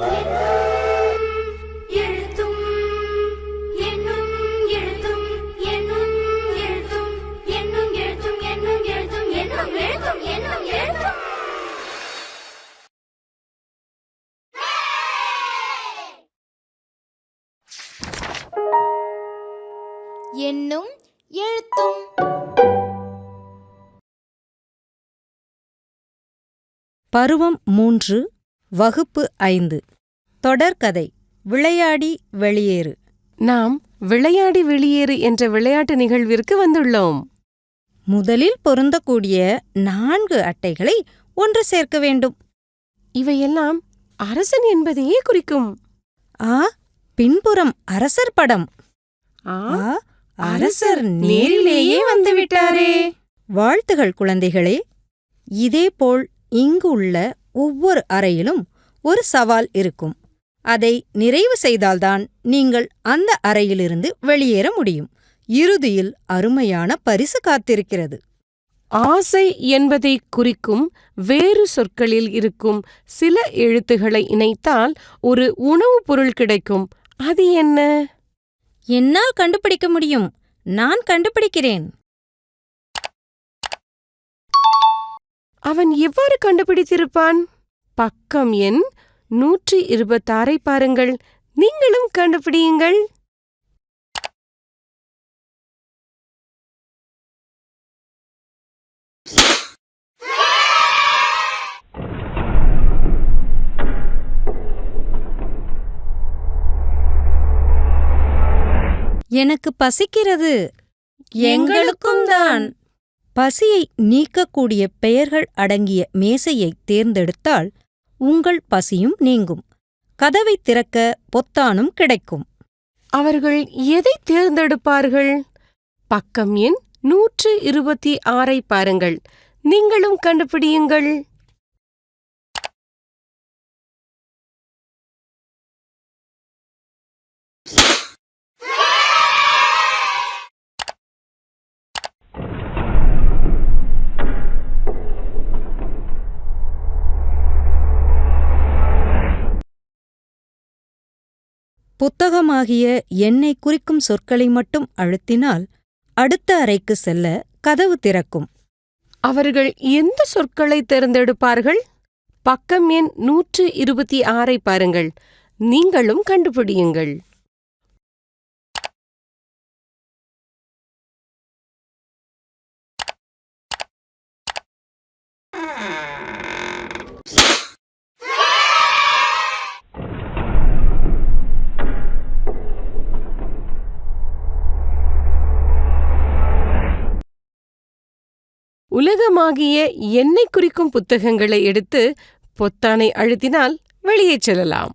என்னும் என்னும் எழுத்தும் பருவம் மூன்று வகுப்பு ஐந்து. தொடர்கதை விளையாடி வெளியேறு. நாம் விளையாடி வெளியேறு என்ற விளையாட்டு நிகழ்விற்கு வந்துள்ளோம். முதலில் பொருந்தக்கூடிய நான்கு அட்டைகளை ஒன்று சேர்க்க வேண்டும். இவையெல்லாம் அரசன் என்பதையே குறிக்கும். ஆ பின்புறம் அரசர் படம். ஆ அரசர் நேரிலேயே வந்துவிட்டாரே. வாழ்த்துகள் குழந்தைகளே. இதேபோல் இங்கு உள்ள ஒவ்வொரு அறையிலும் ஒரு சவால் இருக்கும். அதை நிறைவு செய்தால்தான் நீங்கள் அந்த அறையிலிருந்து வெளியேற முடியும். இறுதியில் அருமையான பரிசு காத்திருக்கிறது. ஆசை என்பதை குறிக்கும் வேறு சொற்களில் இருக்கும் சில எழுத்துகளை இணைத்தால் ஒரு உணவுப் பொருள் கிடைக்கும். அது என்ன? என்னால் கண்டுபிடிக்க முடியும். நான் கண்டுபிடிக்கிறேன். அவன் எவ்வாறு கண்டுபிடித்திருப்பான்? பக்கம் எண் நூற்றி இருபத்தாறை பாருங்கள். நீங்களும் கண்டுபிடியுங்கள். எனக்கு பசிக்கிறது. எங்களுக்கும் தான். பசியை நீக்கக்கூடிய பெயர்கள் அடங்கிய மேசையை தேர்ந்தெடுத்தால் உங்கள் பசியும் நீங்கும். கதவை திறக்க பொத்தானும் கிடைக்கும். அவர்கள் எதை தேர்ந்தெடுப்பார்கள்? பக்கம் எண் நூற்று இருபத்தி ஆறை பாருங்கள். நீங்களும் கண்டுபிடியுங்கள். புத்தகமாகிய என்னை குறிக்கும் சொற்களை மட்டும் அழுத்தினால் அடுத்த அறைக்கு செல்ல கதவு திறக்கும். அவர்கள் எந்த சொற்களை தேர்ந்தெடுப்பார்கள்? பக்கம் எண் நூற்று இருபத்தி ஆறை பாருங்கள். நீங்களும் கண்டுபிடியுங்கள். உலகமாகிய என்னை குறிக்கும் புத்தகங்களை எடுத்து பொத்தானை அழுத்தினால் வெளியே செல்லலாம்.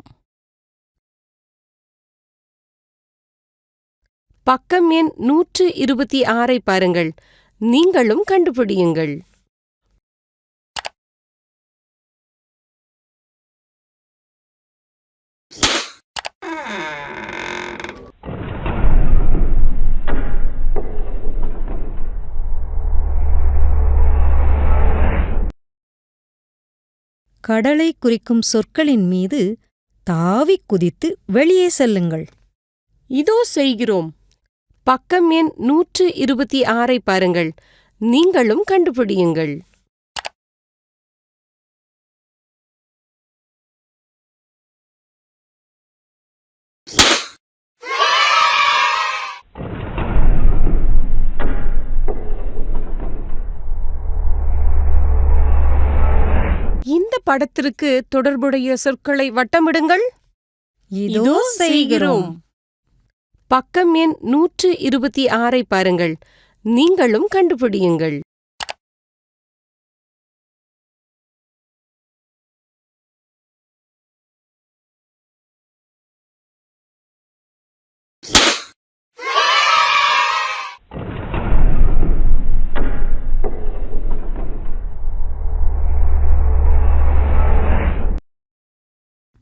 பக்கம் எண் நூற்று இருபத்தி ஆறை பாருங்கள். நீங்களும் கண்டுபிடியுங்கள். கடலை குறிக்கும் சொற்களின் மீது தாவிக் குதித்து வெளியே செல்லுங்கள். இதோ செய்கிறோம். பக்கம் எண் நூற்று இருபத்தி ஆறை பாருங்கள். நீங்களும் கண்டுபிடியுங்கள். படத்திற்கு தொடர்புடைய சொற்களை வட்டமிடுங்கள். இதோ செய்கிறோம். பக்கம் எண் நூற்று இருபத்தி ஆறை பாருங்கள். நீங்களும் கண்டுபிடியுங்கள்.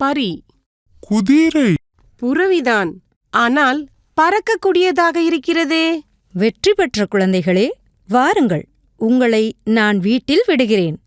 பரி குதிரை. புறவிதான். ஆனால் பறக்கக்கூடியதாக இருக்கிறதே. வெற்றி பெற்ற குழந்தைகளே வாருங்கள். உங்களை நான் வீட்டில் விடுகிறேன்.